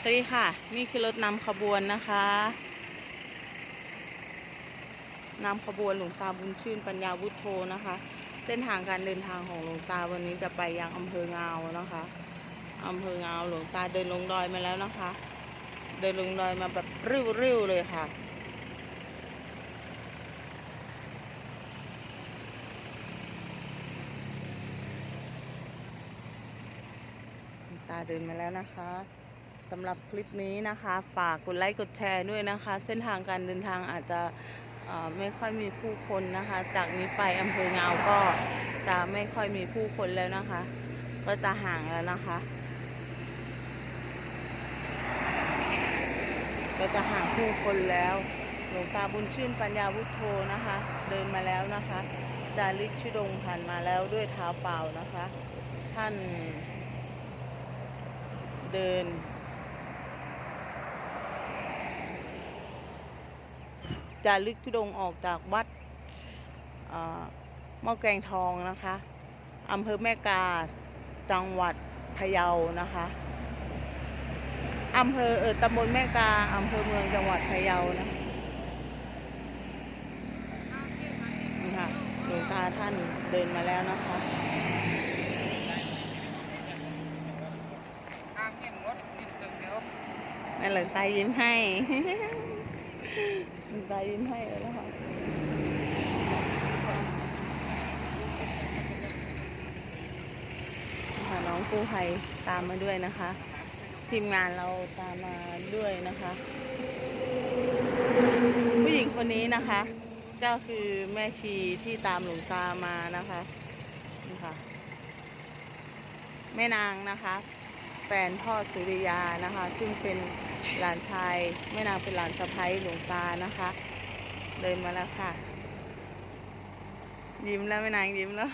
สวัสดีค่ะ นี่คือรถนำขบวนนะคะนำขบวนหลวงตาบุญชื่นปัญญาวุฒโธนะคะ เส้นทางการเดินทางของหลวงตาวันนี้จะไปยังอำเภอเงานะคะอำเภอเงาหลวงตาเดินลงดอยมาแล้วนะคะ เดินลงดอยมาแบบริ้วๆเลยค่ะหลวงตาเดินมาแล้วนะคะ สำหรับคลิปนี้นะคะ ฝากกดไลค์กดแชร์ด้วยนะคะ เส้นทางการเดินทางอาจจะไม่ค่อยมีผู้คนนะคะ จากนี้ไปอำเภอเงาก็จะไม่ค่อยมีผู้คนแล้วนะคะ ก็จะห่างแล้วนะคะ ก็จะห่างผู้คนแล้วหลวงตาบุญชื่นปัญญาวุฒโธนะคะ เดินมาแล้วนะคะ จาริกชุดงค์ผ่านมาแล้วด้วยเท้าเปล่านะคะ ท่านเดิน จารึกทุดงค์ออกจากวัดเอ่อหม้อแกงทองนะคะอำเภอแม่กา จังหวัดพะเยานะคะอำเภอเออตำบลแม่กาอำเภอเมืองจังหวัดพะเยานะนี่ค่ะหลวงตาท่านเดินมาแล้วนะคะห้ามเงียบงดเงียบตึงเดี๋ยวแม่หลวงตายิ้มให้ ตายิ้มให้แล้วนะคะน้องกู้ภัยตามมาด้วยนะคะ ทีมงานเราตามมาด้วยนะคะ ผู้หญิงคนนี้นะคะ ก็คือแม่ชีที่ตามหลวงตามานะคะนี่ค่ะ แม่นางนะคะ แฟนพ่อสุริยานะคะ ซึ่งเป็นหลานชายแม่นางเป็นหลานสะพ้ยหลวงตานะคะ เดินมาแล้วค่ะ ยิ้มแล้วแม่นางยิ้มแล้ว